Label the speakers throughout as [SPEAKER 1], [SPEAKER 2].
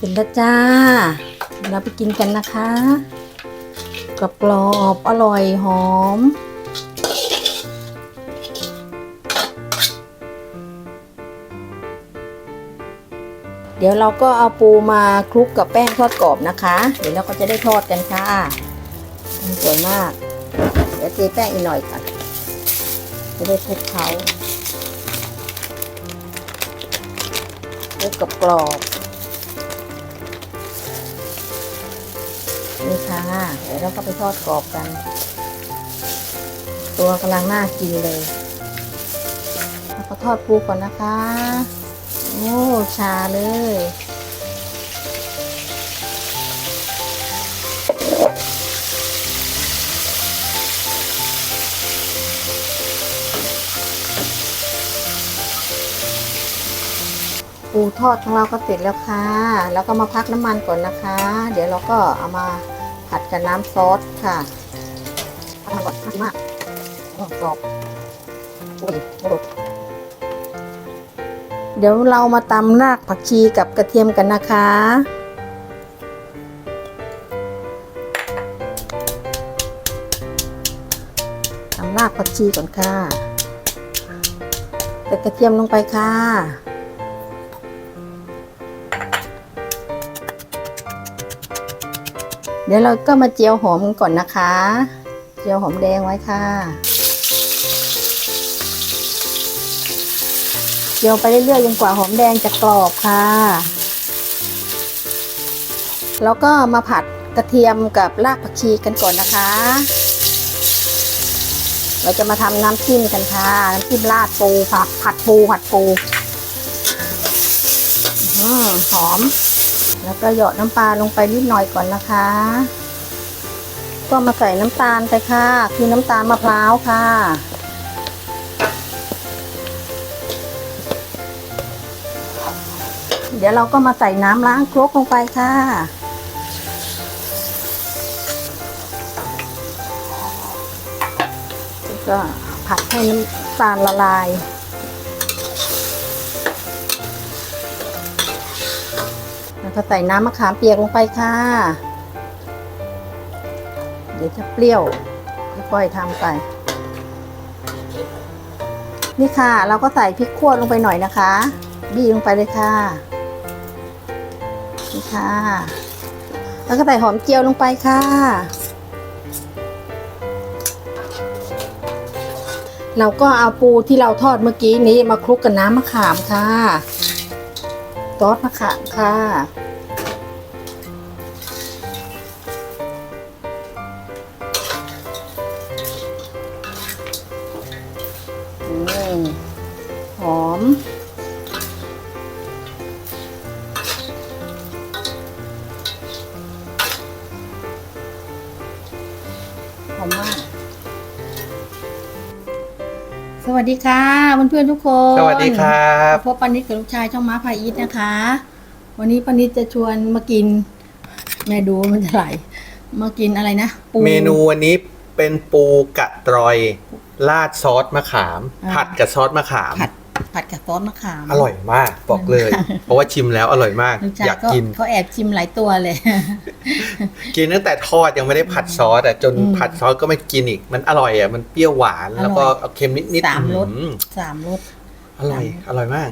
[SPEAKER 1] เสร็จแล้วจ้า เราไปกินกันนะคะกรอบกรอบอร่อยหอม เดี๋ยวเราก็เอาปูมาคลุกกับแป้งทอดกรอบนะคะ เดี๋ยวเราก็จะได้ทอดกันค่ะสวยมาก เดี๋ยวเทแป้งอีกหน่อยค่ะจะได้คลุกเขาคลุกกับกรอบ นี่ค่ะเดี๋ยวเราก็ไปทอดกรอบกัน ตัวกำลังน่ากินเลยแล้วก็ทอดปูก่อนนะคะ โอ้ชาเลย ปูทอดของเราก็เสร็จแล้วค่ะ แล้วก็มาพักน้ำมันก่อนนะคะ เดี๋ยวเราก็เอามาผัดกับน้ำซอสค่ะทำก่อนทำมากโอ้กรอบโอ้ยโอ้ยเดี๋ยวเรามาตำรากผักชีกับกระเทียมกันนะคะตำรากผักชีก่อนค่ะใส่กระเทียมลงไปค่ะ ดี๋ยวเราก็มาเจียวหอมกันก่อนนะคะ เจียวหอมแดงไว้ค่ะ เจียวไปเรื่อยๆจนกว่าหอมแดงจะกรอบค่ะ แล้วก็มาผัดกระเทียมกับรากผักชีกันก่อนนะคะ เราจะมาทำน้ำจิ้มกันค่ะ น้ำจิ้มราดปูค่ะผัดปูผัดปูอื้ออหอม แล้วก็หยอดน้ำปลาลงไปนิดหน่อยก่อนนะคะ ก็มาใส่น้ำตาลไปค่ะ คือน้ำตาลมะพร้าวค่ะ เดี๋ยวเราก็มาใส่น้ำล้างครกลงไปค่ะก็ผัดให้น้ำตาลละลาย แล้วก็ใส่น้ำมะขามเปียกลงไปค่ะ เดี๋ยวจะเปรี้ยวค่อยๆทำไป นี่ค่ะ เราก็ใส่พริกขั่วลงไปหน่อยนะคะ บี้ลงไปเลยค่ะ นี่ค่ะ แล้วก็ใส่หอมเจียวลงไปค่ะเราก็เอาปูที่เราทอดเมื่อกี้นี้มาคลุกกับน้ำมะขามค่ะ ซอสมะขามค่ะหอม หอมมาก วัสดีค่ะเพื่อนๆทุกคน
[SPEAKER 2] สวัสดีครับ
[SPEAKER 1] พบปานิดกับลูกชายช่องม้าพายิทนะคะ วันนี้ปานิดจะชวนมากิน แม่ดูมันจะไหลมากินอะไรนะปู
[SPEAKER 2] เมนูวันนี้เป็นปูกะตรอย ราดซอสมะขาม
[SPEAKER 1] อ่า
[SPEAKER 2] ผัดกับซอสมะขาม
[SPEAKER 1] ผัด ผัดกับซอสมะขาม
[SPEAKER 2] อร่อยมากบอกเลย เพราะว่าชิมแล้วอร่อยมาก
[SPEAKER 1] ลูกชาย
[SPEAKER 2] อยาก
[SPEAKER 1] ก็
[SPEAKER 2] กิน
[SPEAKER 1] เขาแอบชิมหลายตัวเลย
[SPEAKER 2] กินตั้งแต่ทอดยังไม่ได้ผัดซอสอะจน
[SPEAKER 1] อืม
[SPEAKER 2] ผัดซอสก็ไม่กินอีก มันอร่อยอะมันเปรี้ยวหวาน
[SPEAKER 1] อร่อย
[SPEAKER 2] แล้วก็เอาเค็มนิดๆ
[SPEAKER 1] สามรส
[SPEAKER 2] อืม
[SPEAKER 1] สามรส
[SPEAKER 2] อร่อยอร่อยมาก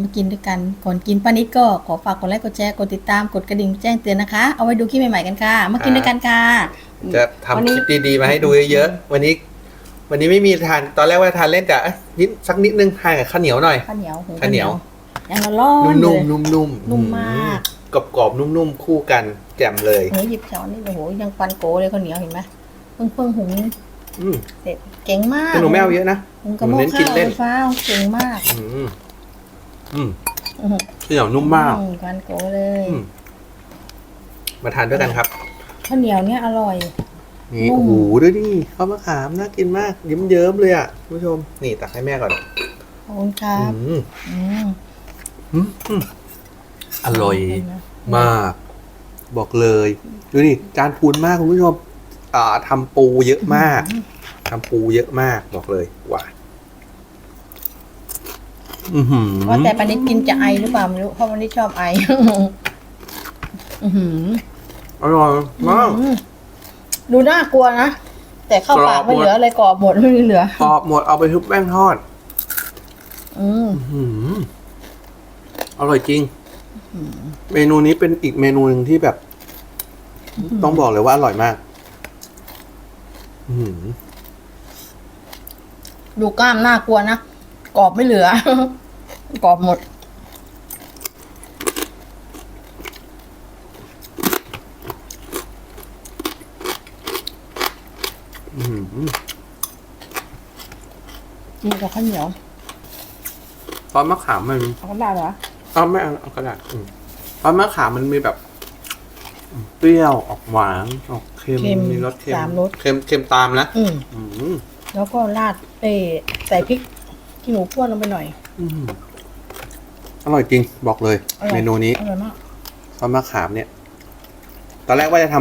[SPEAKER 1] มากินด้วยกันก่อนกินป้านิดก็ขอฝากกดไลค์กดแชร์กดติดตามกดกระดิ่งแจ้งเตือนนะคะ เอาไว้ดูคลิปใหม่ๆกันค่ะ มากินด้วยกันค่ะ
[SPEAKER 2] จะ
[SPEAKER 1] วั
[SPEAKER 2] ทำ
[SPEAKER 1] น
[SPEAKER 2] ค
[SPEAKER 1] นี้
[SPEAKER 2] ลิปดีๆมาให้ดูเยอะๆวันนี้ วันนี้ไม่มีทานตอนแรกว่าทานเล่นกับเอ้ยนิดสักนิดนึงทานกับข้าวเหนียวหน่อย
[SPEAKER 1] ข้าวเหนียวหู
[SPEAKER 2] ข้าวเหนียว
[SPEAKER 1] ยังร้อนๆเล
[SPEAKER 2] นุ่ม
[SPEAKER 1] ย
[SPEAKER 2] ๆนุ่มๆ
[SPEAKER 1] นุ่มมาก
[SPEAKER 2] กรอบกรอบๆนุ่มๆคู่กันแจ่มเลย
[SPEAKER 1] โหหยิบช้อนนี่โอ้โหยังปันโกเลยข้าวเหนียวเห็นไหมเพิ่งเพิ่งหุง
[SPEAKER 2] อืม
[SPEAKER 1] เสร็จเก่งมาก
[SPEAKER 2] แต่หนูไม่เอาเยอะนะ
[SPEAKER 1] หุงกระโม
[SPEAKER 2] หนูเน้
[SPEAKER 1] ง
[SPEAKER 2] นกิ
[SPEAKER 1] ข้านว
[SPEAKER 2] เล่
[SPEAKER 1] ไฟ
[SPEAKER 2] น
[SPEAKER 1] ฟ้าเก่งมาก
[SPEAKER 2] อืมอืม
[SPEAKER 1] อื้อหือ
[SPEAKER 2] ข้าวเหนียวนุ่มมาก
[SPEAKER 1] อืปันโกเลย
[SPEAKER 2] อืม มาทานด้วยกันครับ
[SPEAKER 1] ข้าวเหนียวเนี่ยอร่อย
[SPEAKER 2] นี่
[SPEAKER 1] นุ่ม
[SPEAKER 2] โอ้โหด้วยนี่ข้าวมะขามน่ากินมากเยิ้มๆเลยอะคุณผู้ชม นี่ตักให้แม่ก่อน
[SPEAKER 1] ขอบคุณครับ
[SPEAKER 2] อืม
[SPEAKER 1] อืม
[SPEAKER 2] อืมอืมอร่อย
[SPEAKER 1] เห็นไหม
[SPEAKER 2] มาก บอกเลย ดูนี่จานพูนมากคุณผู้ชม อ่าทำปูเยอะมากทำปูเยอะมากบอกเลยหวานอือหือ
[SPEAKER 1] ว่าแต่ปานิดกินจะไอหรือเปล่าไม่รู้เพราะวันนี้ชอบไออื้อหือ
[SPEAKER 2] อร่อยมาก
[SPEAKER 1] อืม ดูน่ากลัวนะ แต่เข้าก
[SPEAKER 2] ร
[SPEAKER 1] ปา
[SPEAKER 2] อกบ
[SPEAKER 1] ไม่
[SPEAKER 2] หมด
[SPEAKER 1] เหลืออะไรกรอบหมดไม่มีเหลือ
[SPEAKER 2] กรอบหมดเอาไปทุบแป้งทอด
[SPEAKER 1] อืม
[SPEAKER 2] อืมอร่อยจริง เมนูนี้เป็นอีกเมนูหนึ่งที่แบบ ต้องบอกเลยว่าอร่อยมากอืม
[SPEAKER 1] ดูกล้ามน่ากลัวนะ กรอบไม่เหลือ กรอบหมด กินกับข้าวเหนียว
[SPEAKER 2] ซอสมะขามมัน
[SPEAKER 1] เอาก็ได้เหรอ
[SPEAKER 2] เอาไม่เอาเอากระดาษอืมซอสมะขามมันมีแบบ เปรี้ยวออกหวานออกเค็ม
[SPEAKER 1] เค็ม
[SPEAKER 2] มีรสเค็ม
[SPEAKER 1] สามรส
[SPEAKER 2] เค็มเค็มตามนะ
[SPEAKER 1] อืม
[SPEAKER 2] อืม
[SPEAKER 1] แล้วก็ราดเออใส่พริกขี้หนูพ่วนลงไปหน่อย
[SPEAKER 2] อืมอร่อยจริงบอกเลย
[SPEAKER 1] อร่อย
[SPEAKER 2] เมนูนี้
[SPEAKER 1] อร่อยมาก
[SPEAKER 2] ซอสมะขามเนี่ย ตอนแรกว่าจะท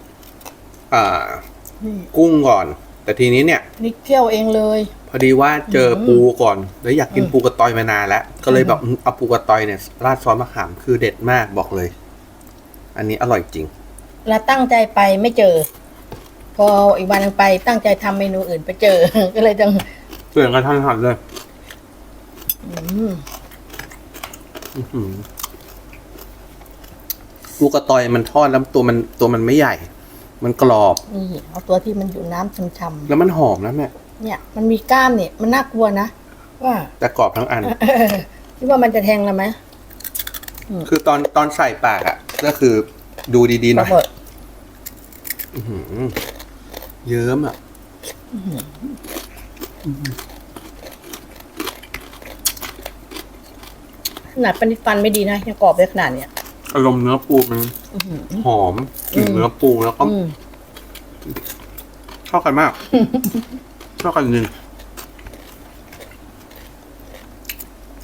[SPEAKER 2] ำอ่า
[SPEAKER 1] นี่
[SPEAKER 2] กุ้งก่อน แต่ทีนี้เนี่ย
[SPEAKER 1] นี่เคี่ยวเองเลย
[SPEAKER 2] พอดีว่าเจออ
[SPEAKER 1] ม
[SPEAKER 2] ปูก่อนแล้วอยากกิน
[SPEAKER 1] อืม
[SPEAKER 2] ปูกระตอยมานานแล้ว ก็เลย
[SPEAKER 1] อืม
[SPEAKER 2] แบบอืมเอาปูกระตอยเนี่ยราดซอสมะขามคือเด็ดมากบอกเลย อันนี้อร่อยจริง
[SPEAKER 1] แล้วตั้งใจไปไม่เจอ พออีกวันหนึงไปตั้งใจทำเมนูอื่นไปเจอ ก็เลยต้อง
[SPEAKER 2] เปลี่ยนกันทันหันเลย
[SPEAKER 1] อืม
[SPEAKER 2] อื้อหือปูกระตอยมันทอดแล้วตัวมันตัวมันไม่ใหญ่ มันกรอบ
[SPEAKER 1] นี่เอาตัวที่มันอยู่น้ำช่ำ
[SPEAKER 2] แล้วมันหอมนะแม่
[SPEAKER 1] ๆเนี่ย มันมีกล้ามเนี่ย มันน่ากลัวนะว่า
[SPEAKER 2] แต่กรอบทั้งอัน
[SPEAKER 1] คิดว่ามันจะแทงเราไหม
[SPEAKER 2] คือตอนตอนใส่ปากอะ ก็คือดูดีๆหน่
[SPEAKER 1] ระ
[SPEAKER 2] อย
[SPEAKER 1] เบิด
[SPEAKER 2] อื้อหือเยิ้มอะ
[SPEAKER 1] ขนาดปนิดฟันไม่ดีนะยังกรอบได้ขนาดเนี้ย
[SPEAKER 2] อารมณ์เนื้อปูมัน
[SPEAKER 1] อื้อหือ
[SPEAKER 2] หอมกลิ่น
[SPEAKER 1] อืม
[SPEAKER 2] เนื้อปูแล้วก็
[SPEAKER 1] อืม
[SPEAKER 2] เข้ากันมากเข้ากันจริง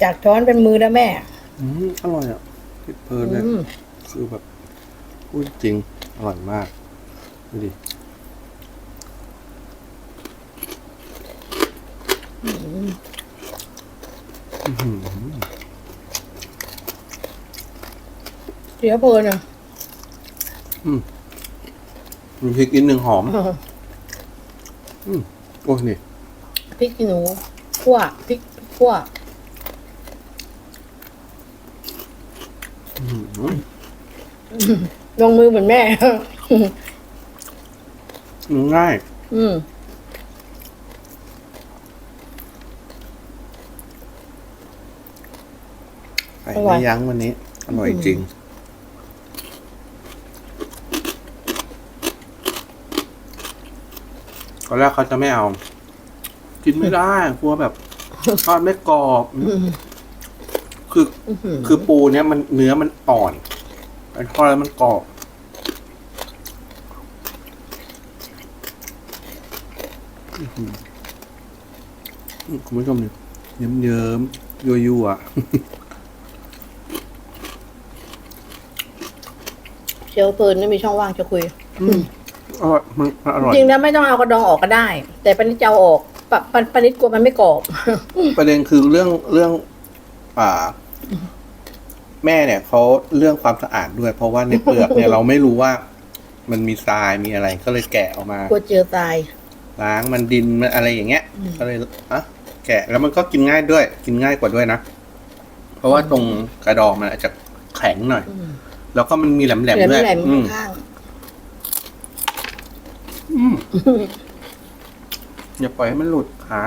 [SPEAKER 1] จากช้อนเป็นมือแล้วแม่
[SPEAKER 2] อืมอร่อยอะติดเพลินเลย
[SPEAKER 1] อืม
[SPEAKER 2] คือแบบพูดจริงอร่อยมากดูดิอื้อหือ
[SPEAKER 1] เสียเพลินอะ
[SPEAKER 2] มีพริกนิดนึงหอมโอ้ยนี่
[SPEAKER 1] พริกขี้หนูขั่วพริกขั่ว
[SPEAKER 2] อื้อหือ
[SPEAKER 1] ลงมือเหมือนแม่
[SPEAKER 2] มันง่าย
[SPEAKER 1] อืม
[SPEAKER 2] ใส่
[SPEAKER 1] อร่อ
[SPEAKER 2] ไม่
[SPEAKER 1] ย
[SPEAKER 2] ยั้งวันนี้ อร่อยจริง อนแรกเขาจะไม่เอา กินไม่ได้กลัวแบบทอดไม่กรอบ คือ
[SPEAKER 1] อ
[SPEAKER 2] คือปูเนี้ยมันเนื้อมันอ่อนไปทอดแล้วมันกรอบคุณผู้ชมเนี่ยเยิ้มเยิ้มๆยั่วยั่วๆอะ
[SPEAKER 1] เชียวเพลินไม่มีช่องว่างจะคุย
[SPEAKER 2] อืมอร่อยมันมันอร่อย
[SPEAKER 1] จริงๆแล้วไม่ต้องเอากระดองออกก็ได้ แต่ปนิดจะเอาออกปะปะปนิดกลัวมันไม่กรอบ
[SPEAKER 2] ประเด็นคือเรื่องเรื่อง อ่า แม่เนี่ยเขาเรื่องความสะอาดด้วย เพราะว่าในเปลือกเนี่ยเราไม่รู้ว่า มันมีทรายมีอะไร ก็เลยแกะออกมา
[SPEAKER 1] กลัวเจอตาย
[SPEAKER 2] ล้างมันดินมันอะไรอย่างเงี้ย
[SPEAKER 1] อืม
[SPEAKER 2] ก็เลยอะแกะแล้วมันก็กินง่ายด้วย กินง่ายกว่าด้วยนะ เพราะว่าตรงกระดองมันอาจจะแข็งหน่อย
[SPEAKER 1] อืม
[SPEAKER 2] แล้วก็มันมีแหลม
[SPEAKER 1] แหล
[SPEAKER 2] ๆด้วย
[SPEAKER 1] มแหลม
[SPEAKER 2] อืม
[SPEAKER 1] ข้าง
[SPEAKER 2] อืม อย่าปล่อยให้มันหลุดขา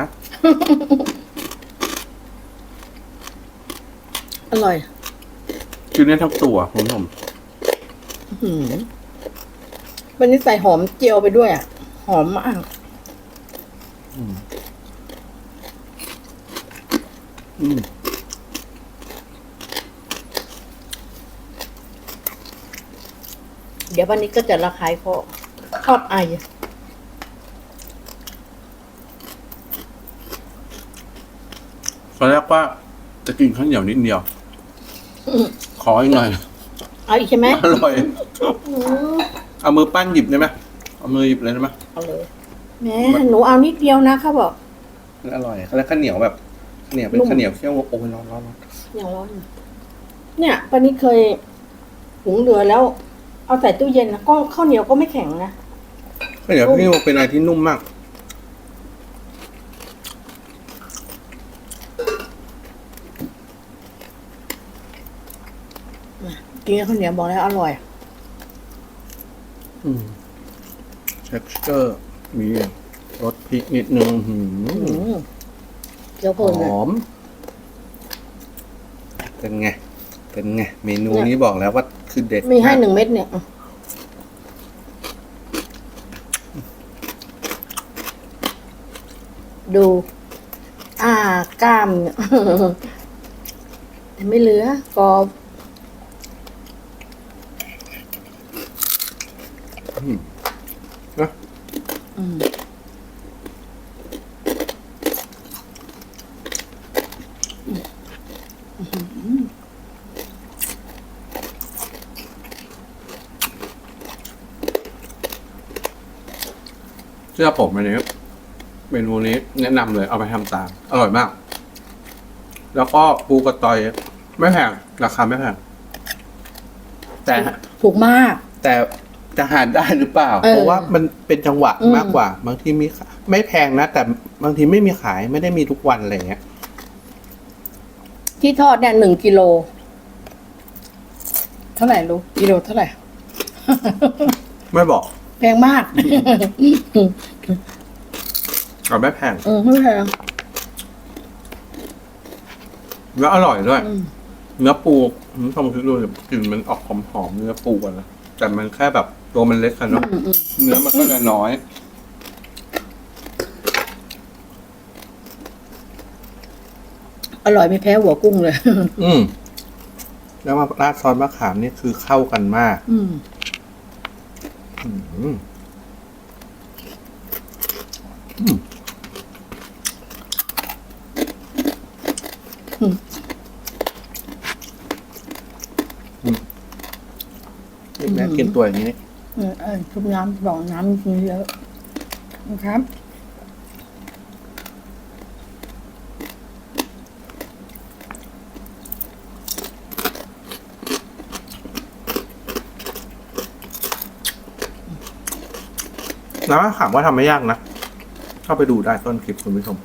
[SPEAKER 1] อร่อย
[SPEAKER 2] กินได้ทั้งตัวคุณผู้ชม
[SPEAKER 1] อื้อหือวันนี้ใส่หอมเจียวไปด้วยอะ หอมมาก
[SPEAKER 2] อืมอืม
[SPEAKER 1] เดี๋ยววันนี้ก็จะระคายคอชอบไอ
[SPEAKER 2] อนแรกว่าจะกินข้าวเหนียวนิดเดียว ขออีกหน่อย
[SPEAKER 1] เอาอีกใช่ไหม
[SPEAKER 2] อร่อย
[SPEAKER 1] อืม
[SPEAKER 2] เอามือปั้นหยิบได้ไหมเอามือหยิบเลยได้ไหม
[SPEAKER 1] เอาเลยแหม่หนูเอานิดเดียวนะเขาบอก
[SPEAKER 2] อร่อยแล้วข้าวเหนียวแบบข้าวเหนียวเป็น
[SPEAKER 1] นุ่ม
[SPEAKER 2] ข้าวเหนียวเคี่ยวโอ้ยร้อนร้อนร้อน
[SPEAKER 1] อย่างร้อนอยู่เนี่ยปานิดเคยหุงเหลือแล้ว เอาใส่ตู้เย็นนะก็ข้าวเหนียวก็ไม่แข็งนะ
[SPEAKER 2] ก็เดี๋ยวพี่บอกเป็นอะไรที่นุ่มมาก
[SPEAKER 1] กินกับข้าวเหนียวบอกแล้วอร่อย
[SPEAKER 2] อืม texture มีรสพริกนิดนึงหืม
[SPEAKER 1] อืมเกี๊ยว
[SPEAKER 2] ห
[SPEAKER 1] เพลินเลย
[SPEAKER 2] อม เป็นไง เป็นไง เมนูนี้บอกแล้วว่าคือเด็ด
[SPEAKER 1] มีให้า
[SPEAKER 2] ก
[SPEAKER 1] หนึ่งเม็ดเนี่ย ดู อ่ากล้ามเนี่ย แต่ไม่เหลือกรอบ
[SPEAKER 2] นะ
[SPEAKER 1] อืม
[SPEAKER 2] เชื่อผมอันนี้เมนูนี้แนะนำเลยเอาไปทำตาม อร่อยมาก แล้วก็ปูกระตอย ไม่แพงราคาไม่แพงแต่
[SPEAKER 1] ถูกมาก
[SPEAKER 2] แต่ จะหาได้หรือเปล่า
[SPEAKER 1] เออ
[SPEAKER 2] เพราะว่ามันเป็นจังหวะ
[SPEAKER 1] อืม
[SPEAKER 2] มากกว่า บางทีมีขายไม่แพงนะ แต่บางทีไม่มีขายไม่ได้มีทุกวันอะไรเงี้ย
[SPEAKER 1] ที่ทอดเนี่ยหนึ่งกิโล เท่าไหร่ลูกกิโลเท่าไหร่
[SPEAKER 2] ไม่บอก
[SPEAKER 1] แพงมาก
[SPEAKER 2] เอาไม่แพง
[SPEAKER 1] อืมไม่แพง
[SPEAKER 2] แล้วอร่อยด้วย
[SPEAKER 1] อืม
[SPEAKER 2] เนื้อปูคุณผู้ชมคิดดูดิกลิ่นมันออกหอมๆเนื้อปูอะนะแต่มันแค่แบบ ตัวมันเล็กอะเนาะ
[SPEAKER 1] อืมอืม
[SPEAKER 2] เนื้อมันก็จะน้อย
[SPEAKER 1] อร่อยไม่แพ้หัวกุ้งเลย
[SPEAKER 2] อืมแล้วมาราดซอสมะขามนี่คือเข้ากันมาก
[SPEAKER 1] อืม
[SPEAKER 2] อืมอืมนี่แม่กินตัวอย่างนี้
[SPEAKER 1] เออชุบน้ำบอกน้ำมีเยอะนะครับ
[SPEAKER 2] แล้วถามว่าทำไม่ยากนะ เข้าไปดูได้ต้นคลิปคุณผู้ช
[SPEAKER 1] ม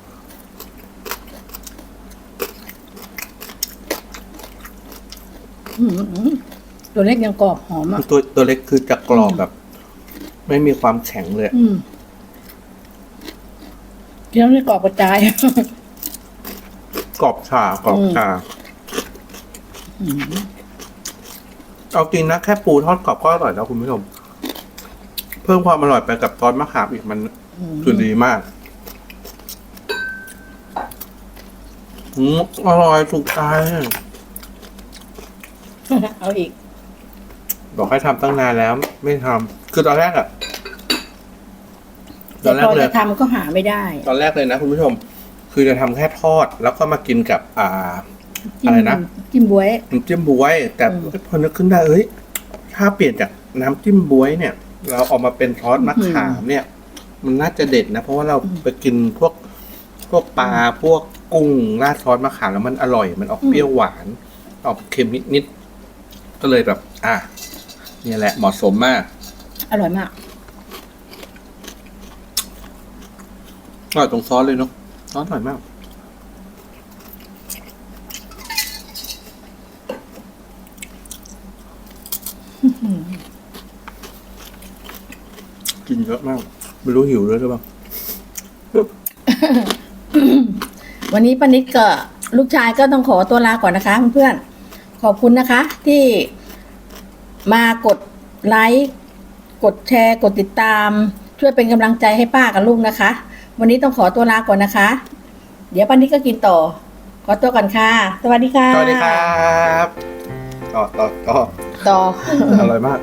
[SPEAKER 1] อืม ตัวเล็กยังกรอบหอมอะ
[SPEAKER 2] ตัวตัวเล็กคือจะกรอบแบบ ไม่มีความแข็งเลย
[SPEAKER 1] อืมเคี้ยวนี่กรอบกระจาย
[SPEAKER 2] กรอบชากรอบชา
[SPEAKER 1] อืม
[SPEAKER 2] เอาจริงนะแค่ปูทอดกรอบก็อร่อยแล้วคุณผู้ชม เพิ่มความอร่อยไปกับซอสมะขามอีกมัน
[SPEAKER 1] อืม
[SPEAKER 2] คือดีมากอืมอร่อยถูกใจ
[SPEAKER 1] เอาอีก
[SPEAKER 2] บอกให้ทำตั้งนานแล้ว ไม่ทำคือตอนแรกอะต
[SPEAKER 1] แต่
[SPEAKER 2] อนแร
[SPEAKER 1] พ
[SPEAKER 2] ก
[SPEAKER 1] อ
[SPEAKER 2] เล
[SPEAKER 1] จะ
[SPEAKER 2] ย
[SPEAKER 1] ทำก็หาไม่ได้
[SPEAKER 2] ตอนแรกเลยนะคุณผู้ชม คือจะทำแค่ทอด แล้วก็มากินกับอ่า
[SPEAKER 1] จิ้ม
[SPEAKER 2] อะไรนะ
[SPEAKER 1] จิ้มบวย
[SPEAKER 2] น้ำจิ้มบวย แต่
[SPEAKER 1] อืม
[SPEAKER 2] พอนึกขึ้นได้เอ้ยถ้าเปลี่ยนจากน้ำจิ้มบวยเนี่ย เราเอามาเป็นซอสมะขามเนี่ย มันน่าจะเด็ดนะ เพราะว่าเราไปกินพวกพวกปลาพวกกุ้งราดซอสมะขามแล้วมันอร่อย มันออกเปรี้ยวหวาน ออกเค็มนิดๆก็เลยแบบ อะเนี่ยแหละเหมาะสมมาก
[SPEAKER 1] อร่อยมาก
[SPEAKER 2] อร่อยตรงซอสเลยเนาะซอสอร่อยมาก กินเยอะมาก ไม่รู้หิวด้วยหรือเปล่า
[SPEAKER 1] วันนี้ป้านิดกับลูกชายก็ต้องขอตัวลาก่อนนะคะเพื่อนๆขอบคุณนะคะ ที่ มากดไลค์กดแชร์กดติดตาม ช่วยเป็นกำลังใจให้ป้ากับลูกนะคะ วันนี้ต้องขอตัวลาก่อนนะคะ เดี๋ยวป้านิดก็กินต่อ ขอตัวก่อนค่ะ สวัสดีค่ะ
[SPEAKER 2] สวัสดีครับ ต่อต่อต่อ
[SPEAKER 1] ต่อ
[SPEAKER 2] อร่อยมาก